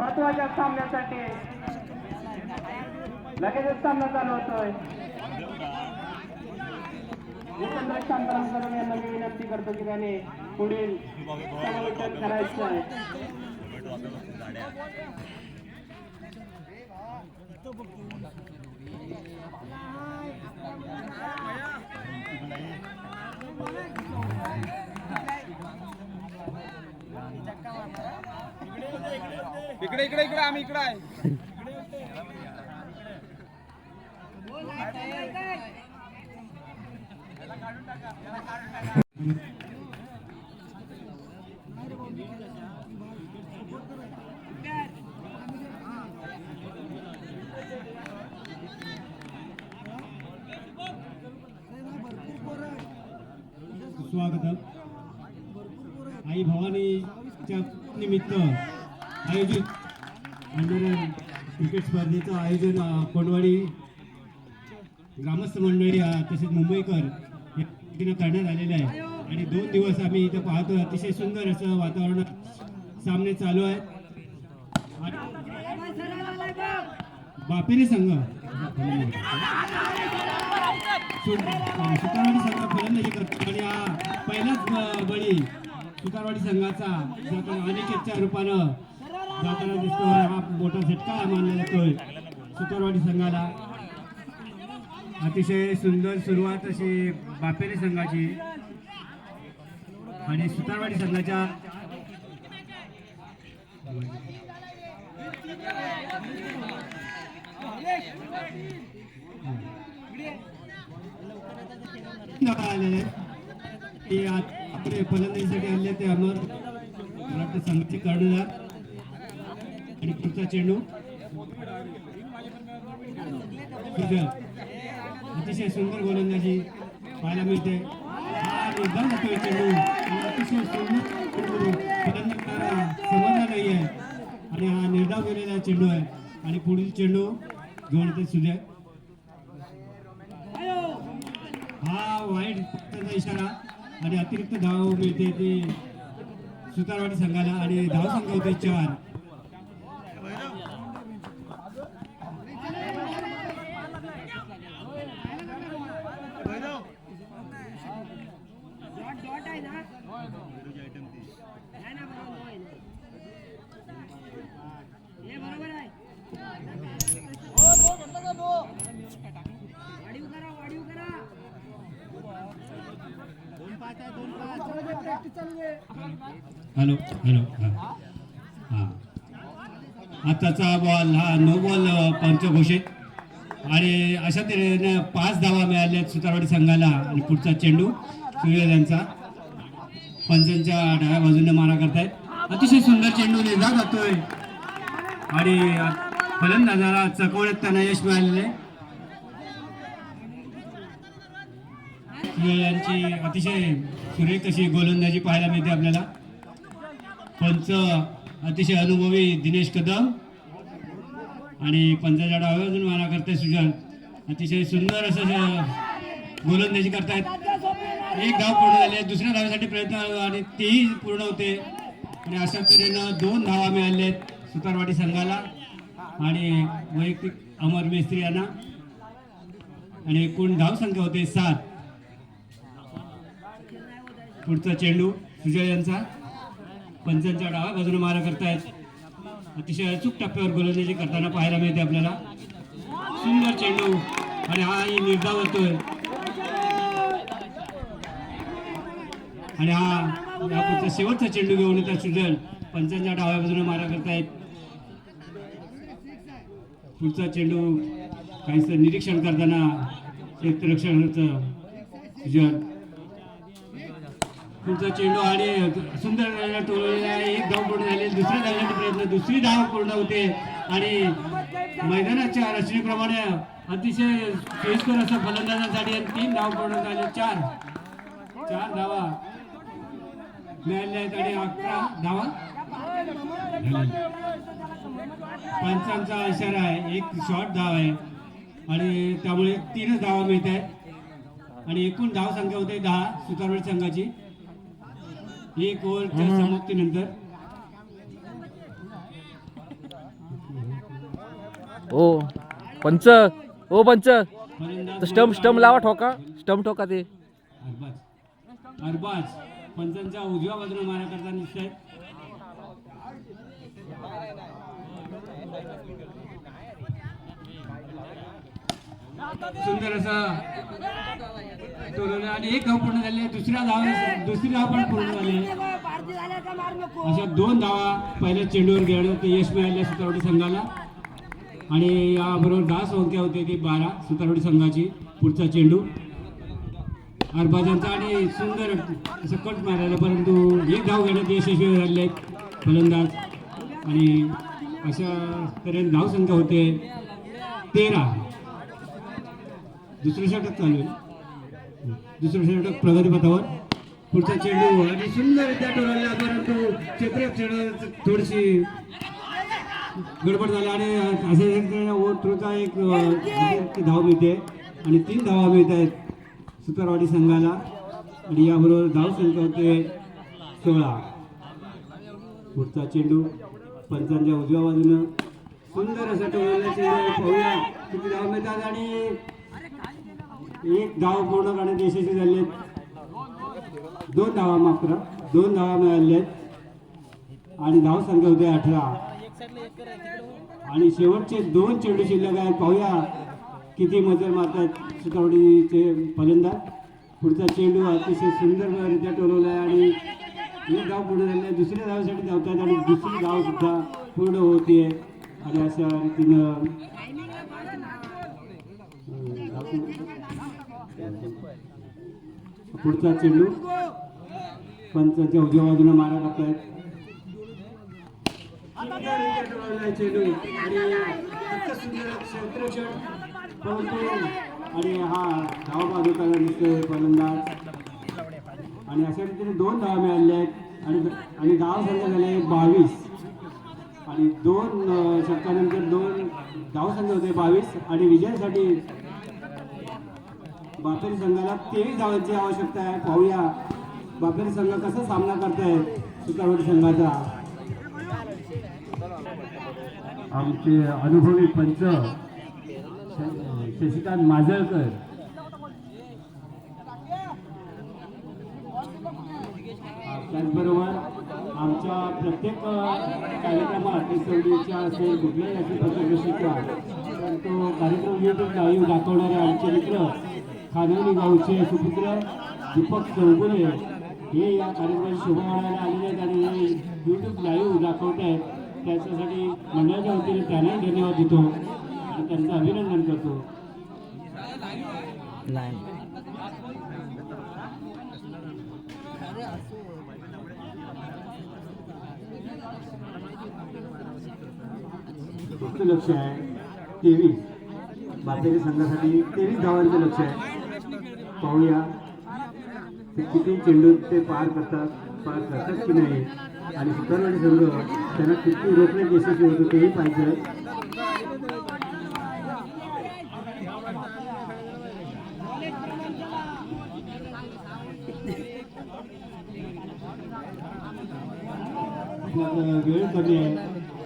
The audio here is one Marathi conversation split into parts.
महत्त्वाच्या सामन्यासाठी. लगेचच सामना चालू होतोय. जितेंद्र शांताराम कदम यांना मी विनंती करतो की त्याने पुढील समालोचन करायचं आहे इकडे इकडे इकडे आम्ही इकडे आहे. स्वागत. आई भवानीच्या निमित्त आयोजित अंडर क्रिकेट स्पर्धेचं आयोजन कोंडवाडी ग्रामस्थ मंडळी तसेच मुंबईकर या वतीनं करण्यात आलेलं आहे. आणि दोन दिवस आम्ही इथं पाहतो. अतिशय सुंदर असं वातावरण सामने चालू आहे. बापेरी संघ सुतारवाडी संघ फलंदाजी करतो. आणि हा पहिलाच बळी सुतारवाडी संघाचा जाताना अनिकेतच्या रूपानं जाताना दिसतोय. हा मोठा झटका मानला जातोय सुतारवाडी संघाला. अतिशय सुंदर सुरुवात अशी बापेरी संघाची आणि सुतारवाडी संघाच्या ते आपले फलंदाजीसाठी आणले ते अमर. मला संघाचे कर्णधार आणि पुढचा चेंडू? अतिशय सुंदर गोलंदाजी पाहायला मिळते. हा निर्धार जातोय चेंडू. आणि अतिशय सुंदर चेंडू. समजला नाही आहे आणि हा निर्धाव केलेला चेंडू आहे. आणि पुढील चेंडू घेऊन येते सुजय हा वाईट इशारा. आणि अतिरिक्त धाव मिळते ती सुतारवाडी संघाला. आणि धाव संघ होते चार. हॅलो हॅलो हां. हा. आताचा बॉल हा नो बॉल पंच घोषित आणि अशा तऱ्हेने पाच धावा मिळाल्या सुतारवाडी संघाला आणि पुढचा चेंडू सूर्यांचा पंचांच्या डाव्या बाजूने मारा करतायत. अतिशय सुंदर चेंडू निर्धार जातोय. आणि फलंदाजाला चकवण्यात त्यांना यश मिळालेलं आहे. सूर्य यांची अतिशय सुरेख अशी गोलंदाजी पाहायला मिळते आपल्याला. पंच अतिशय अनुभवी दिनेश कदम आणि पंचाच्या डाव्या माना करताय सुजन. अतिशय सुंदर असं गोलंदाजी करतायत. एक धाव पूर्ण झाली दुसऱ्या धावेसाठी प्रयत्न आणि तेही पूर्ण होते. आणि अशा तऱ्हेनं दोन धावा मिळाल्या आहेत सुतारवाडी संघाला आणि वैयक्तिक अमर मेस्त्री यांना. आणि एकूण धाव संख्या होते सात. पुढचा चेंडू सुजय यांचा. पंचांच्या डाव्या बाजूने मारा करतायत. अतिशय अचूक टप्प्यावर गोलंदाजी करताना पाहायला मिळते आपल्याला. सुंदर चेंडू. आणि हा ही निर्धाव होतोय. आणि हा यापुढचा शेवटचा चेंडू घेऊन येतात सुजन. पंचांच्या डाव्या बाजूने मारा करतायत. पुढचा चेंडू काहीच निरीक्षण करताना क्षेत्ररक्षणाचं सुजन. तुमचा चेंडू आणि सुंदर एक धाव पूर्ण झाले दुसरी धावण्याचा प्रयत्न दुसरी धाव पूर्ण होते. आणि मैदानाच्या रचनेप्रमाणे अतिशय सोयीस्कर असं फलंदाजांसाठी आणि तीन धाव पूर्ण झाले. चार. चार धावा. मिळाल्या आहेत आणि अकरा धावा. पंचांचा इशारा आहे. एक शॉर्ट धाव आहे. आणि त्यामुळे तीनच धावा मिळत आहेत. आणि एकूण धाव संख्या होते दहा सुतारवाडी संघाची. एक ओव्हरच्या समाप्तीनंतर ओ पंच. ओ पंच. स्टम्प स्टम्प लावा ठोका. स्टम्प ठोका ते. अरबाज. अरबाज. पंचांच्या उजव्या बाजूला मारा करता निश्चय सुंदर असा आणि एक धाव पूर्ण झाली दुसऱ्या धाव दुसरी धाव पण पूर्ण झाली. अशा दोन धावा पहिल्या चेंडूवर गेलो ते यश मिळाले सुतारवाडी संघाला. आणि याबरोबर दहा संख्या होते ती बारा सुतारवाडी संघाची पुढचा चेंडू. अरबाजांचा आणि सुंदर असं कट मारायला परंतु एक धाव घेण्यात यशस्वी झाले आहेत फलंदाज. आणि अशा तऱ्हेने धाव संख्या होते तेरा. दुसरं षटक चालू आहे. दुसरं षटक प्रगतीपथावर पुढचा चेंडू आणि सुंदर टोळला परंतु क्षेत्र चेंडू थोडीशी गडबड झाली आणि असे ओथ्रूचा एक धाव मिळते आणि तीन धावा मिळत आहेत सुतारवाडी संघाला. आणि याबरोबर धाव संख्या होते सोळा. पुढचा चेंडू पंचांच्या उजव्या बाजूनं. सुंदर असा टोळलेला चेंडू. पाहूया किती धाव मिळतात आणि एक धाव पूर्ण करण्यात यशस्वी झाले आहेत. दोन धावा माफ करा दोन धावा मिळाल्या आहेत. आणि धाव संख्या होते अठरा. आणि शेवटचे दोन चेंडू शिल्लक आहेत. पाहूया किती मजर मारतात सुतावडीचे फलंदाज. पुढचा चेंडू अतिशय सुंदररित्या टोलवला आहे आणि एक धाव पूर्ण झाली आहे दुसऱ्या धावासाठी धावतात आणि दुसरी धाव सुद्धा पूर्ण होते आणि अशा रीतीनं पुढचा चेंडू. पंचांच्या उजव्या बाजूने मारा टाकतायत. चेंडू आणि इतकं सुंदर क्षेत्ररक्षण परंतु हा धाव दिसतोय फलंदाज. आणि अशा रीतीने दोन धावा मिळाल्या आहेत. आणि आणि धाव संख्या झाले बावीस. आणि दोन शतकानंतर दोन धाव संख्या होते बावीस. आणि विजयासाठी बापेरी संघाला तेवीस धावांची आवश्यकता आहे. पाहूया. बापेरी संघ कसा सामना करताय सुतारवाडी संघाचा? आमचे अनुभवी पंच शशिकांत माजळकर त्याचबरोबर आमच्या प्रत्येक कार्यक्रमात सवडीच्या असेल कुठल्याही असेल पत्रकारिता तर तो कार्यक्रम युट्यूब लाईव्ह दाखवणारे आमचे मित्र खानवली गावचे सुपुत्र दीपक चौगुले हे या कार्यक्रमाची शोभा वाढायला आलेले आहेत आणि हे युट्यूब लाईव्ह दाखवत आहेत. त्याच्यासाठी मंडळाच्या वतीने त्यांनाही धन्यवाद देतो आणि त्यांचं अभिनंदन करतो. लक्ष आहे. तेवीस. बापेरी संघासाठी तेवीस धावांचं लक्ष आहे. पाहूया. ते किती चेंडू ते पार करतात पार करतात की नाही? आणि सुतारवाडी संघ त्यांना किती रोखण्यात यशस्वी होतो तेही पाहिजे वेळ कमी आहे.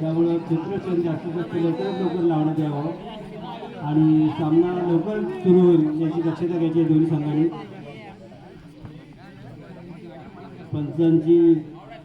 त्यामुळं चित्रक्षण जास्तीत जास्त लवकरात लवकर लावण्यात यावं. आणि सामना लवकर सुरू होईल याची दक्षता घ्यायची आहे दोन्ही संघांनी. पंचांची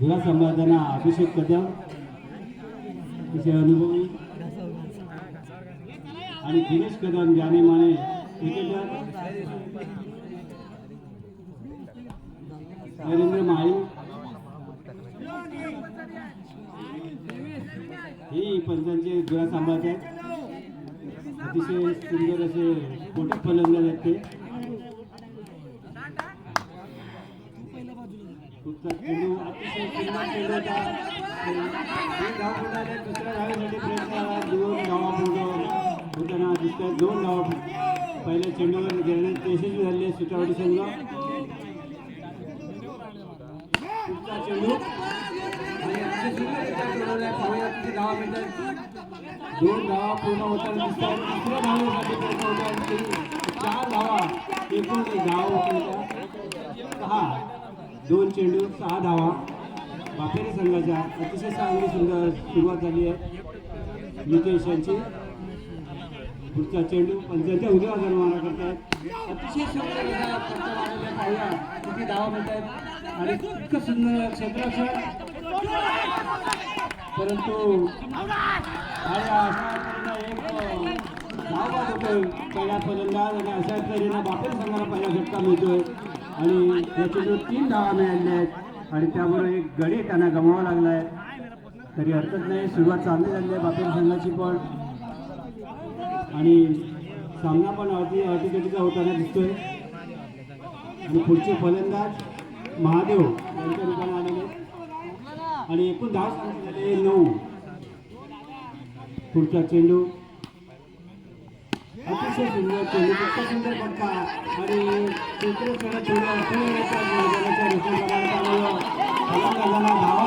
धुरा सांभाळताना अभिषेक कदम असे अनुभवी. आणि दिनेश कदम ज्याने माने क्रिकेटर नरेंद्र माळी. ही पंचांची धुरा सांभाळत आहेत अतिशय सुंदर असे फोटो फलंदाज जाते चेंडू अतिशय सुंदर चेंडू होता. धाव दुसऱ्या धावेसाठी प्रयत्न दोन धावा पूर्ण होताना दिसतात दोन धावा पहिल्या चेंडूवर घेण्यात यशस्वी झाले सुटावटी संघ. पुढचा चेंडू. आणि अतिशय सुंदर धावा मिळतात दोन धावा पूर्ण होताना दिसतात. तिसऱ्या धावेसाठी प्रयत्न होता आणि चार धावा एकूण धाव सहा दोन चेंडू सहा धावा. बापेरी संघाच्या अतिशय चांगली सुंदर सुरुवात झाली आहे. नितेश यांची. पुढचा चेंडू पंचांच्या उद्या बाजूने करतात अतिशय सुंदर किती धावा मिळतात आणि इतकं सुंदर क्षेत्ररक्षण. परंतु एक होतोय पहिला फलंदाज आणि अशा तऱ्हेनं बापेल संघाला पहिला झटका मिळतोय आणि त्याचे जो तीन धावा मिळाल्या आहेत आणि त्यामुळे एक गडी त्यांना गमावा लागला आहे तरी हरकत नाही सुरुवात चांगली झाली आहे बापेल संघाची पण आणि सामना पण अटी अटीतटीचा होताना दिसतोय आणि पुढचे फलंदाज महादेव यांच्या रूपाने आणि एकूण दहा सामने झाले नऊ. पुढचा चेंडू. अतिशय सुंदर चेंडू इतका सुंदर फटका. आणि क्षेत्ररक्षणात थोडं अडथळे मैदानाच्या रचनेला धावा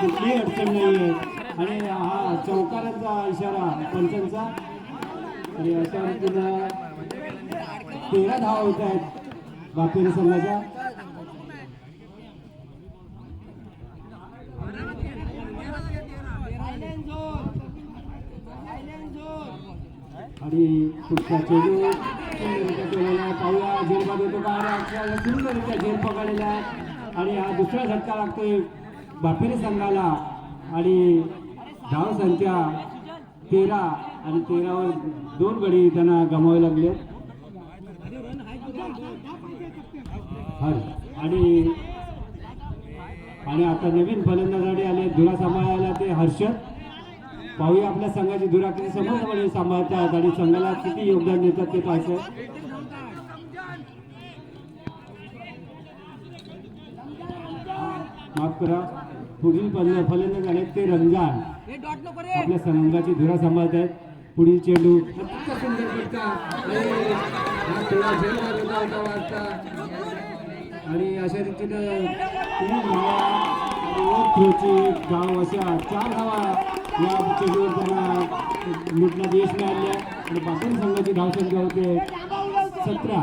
कुठलीही अडचण नाही आहे आणि हा चौकारांचा इशारा पंचांचा. आणि अशा रीतीनं तेरा धावा होत आहेत बापेरी संघाच्या. आणि पुढचा चेंडू सुंदररित्या केलेला आहे पाहूया झेलबाद होतो का आणि सुंदररित्या झेल पकडलेला आहे आणि हा दुसरा झटका लागतोय बापेरी संघाला. आणि धाव संख्या तेरा आणि तेरावर दोन गडी त्यांना गमावे लागले. आणि आणि आता नवीन फलंदाजाडी आले. धुरा सांभाळायला ते हर्षद. पाहूया आपल्या संघाची धुरा किती समर्थपणे सांभाळतात आणि संघाला किती योगदान देतात ते पाहायचं माफ करा. पुढील फल- फलंदाज आहेत ते रमजान आपल्या संघाची धुरा सांभाळत आहेत पुढील चेंडू. आणि अशा रीतीनं तीन धावा आणि थ्रोची धाव अशा चार धावा. या चेंडूवर त्यांना लुटण्यात यश मिळाले आणि पाटील संघाची धावसंख्या होते सतरा.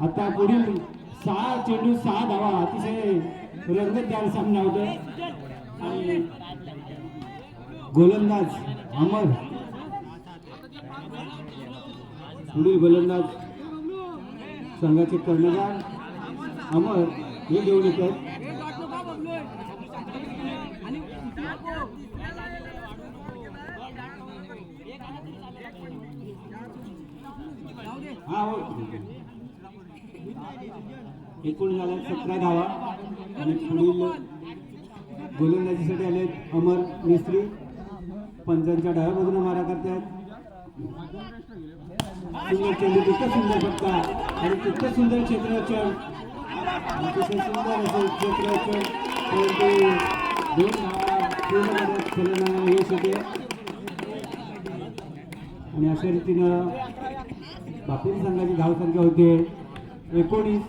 आता पुढील सहा चेंडू सहा धावा अतिशय रंगतदार सामना होतोय. आणि गोलंदाज अमर. पुढील गोलंदाज संघाचे कर्णधार अमर हे घेऊन येतात हा हो. एकूण झाल्या सतरा धावा. आणि पुढील गोलंदाजीसाठी आले अमर मिस्त्री. पंचांच्या डाव्यामधून बाजूने मारा करतात सुंदर चेंडू तितकं सुंदर फटका आणि तितकं सुंदर क्षेत्ररक्षण अतिशय सुंदर असं क्षेत्ररक्षण परंतु दोन धावा पूर्ण करत फलंदाजाला यश होते. आणि अशा रीतीनं बापेरी संघाची धावसंख्या होते. एकोणीस.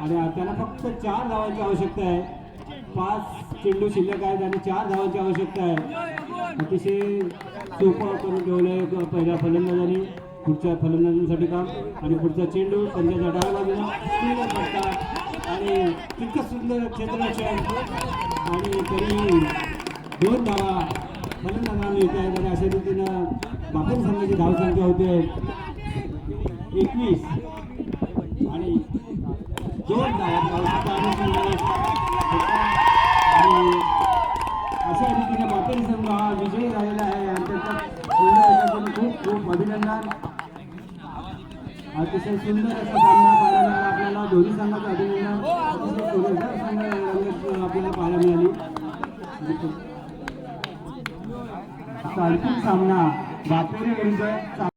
आणि त्याला फक्त चार धावांची आवश्यकता आहे. पाच चेंडू शिल्लक आहेत आणि चार धावांची आवश्यकता आहे. अतिशय सोपं करून ठेवलं पहिल्या फलंदाजाने पुढच्या फलंदाजांसाठी काम. आणि पुढचा चेंडू पंजाच्या डाव्या बाजूला. आणि तितकं सुंदर क्षेत्ररक्षण. आणि तरी दोन धावा फलंदाजांना येत आहेत आणि अशा रीतीनं बापेर संघाची धावसंख्या होते. एकवीस. आणि अशा रीतीने बापेरी संघ हा विजयी झालेला आहे आणि त्याचा खूप खूप अभिनंदन. अतिशय सुंदर असा सामना पाहायला मिळाला आपल्याला. दोन्ही संघाचं अभिनंदन. अतिशय सुरेशदार संघ आपल्याला पाहायला मिळाली. आणखी सामना. बापेरी विरुद्ध म्हणजे